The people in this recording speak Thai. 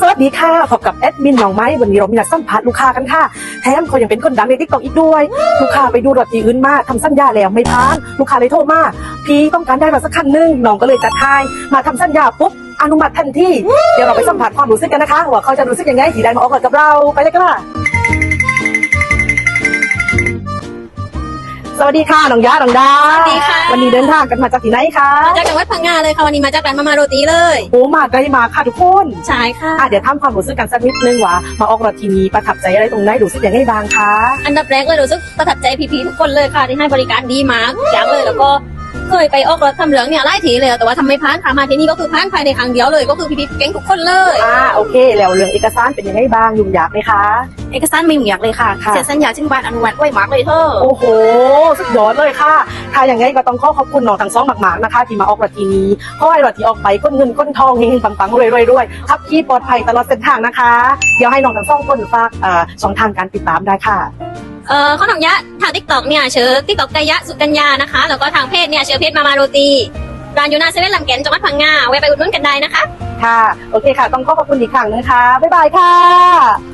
สวัสดีค่ะพบกับแอดมินน้องไม้วันนี้เรามีนัดสัมภาษณ์ลูกค้ากันค่ะแถมเขายังเป็นคนดังในทิกตอกอีกด้วย ลูกค้าไปดูรถที่อื่นมาทำสัญญาแล้วไม่ทาน ลูกค้าเลยโทรมาพี่ต้องการได้มาสักคันหนึงน้องก็เลยจัดให้มาทำสัญญาปุ๊บอนุมัติทันทีเดี๋ยวเราไปสัมผัสความรู้สึกกันนะคะว่าเขาจะรู้สึกยังไงที่ได้มาออกกับเราไปเลยค่ะ สวัสดีค่ะน้องยาน้องดาสวัสดีค่ะ วันนี้เดินทางกันมาจากที่ไหนคะมาจากจังหวัดพังงาเลยค่ะวันนี้มาจากร้านมามาโรตีเลยโอ้มาไกลมาค่ะทุกคนใช่ค่ะอะเดี๋ยวทำความรู้สึกกันสักนิดนึงว่ามาออกรถทีนี้ประทับใจอะไรตรงไหนรู้สึกยังไงบ้างคะอันดับแรกเลยรู้สึกประทับใจพีๆทุกคนเลยค่ะที่ให้บริการดีมากอย่างเลยแล้วก็ เคยไปออกรถทำเหลืองเนี่ยไล่ทีเลยแต่ว่าทำไม่พานค่ะมาที่นี่ก็คือพานภายในครั้งเดียวเลยก็คือพีๆเก่งทุกคนเลย อ่าโอเค แล้วเรื่องเอกสารเป็นยังไงบ้างยุ่งยากไหมคะ เอกสารไม่ยุ่งยากเลยค่ะค่ะ เซ็นสัญญาซึ่งบานอนุมัติไว้มากเลยเธอ โอ้โห สุดยอดเลยค่ะถ้าอย่างไงก็ต้องขอขอบคุณน้องทั้งสองมากๆนะคะ ที่มาออกรถทีนี้เพราะไอ้รถที่ออกไปก้นเงินก้นทองเฮงๆปังๆรวยๆด้วยขับขี่ปลอดภัยตลอดเส้นทางนะคะ เดี๋ยวให้น้องทั้งสองคนฝากเอ่อช่องทางการติดตามได้ค่ะ เอ่อข้าวหนมยะทางทิกตอกเนี่ยเชื่อทิกตอกกายะสุกัญญานะคะ แล้วก็ทางเพจเนี่ยเชื่อเพจมามาโรตีร้านอยู่หน้าเซเว่นลำแก่นจังหวัดพังงาแวะไปอุดหนุนกันได้นะคะ ค่ะ โอเคค่ะ ต้องขอขอบคุณอีกครั้งนึงค่ะบ๊ายบายค่ะ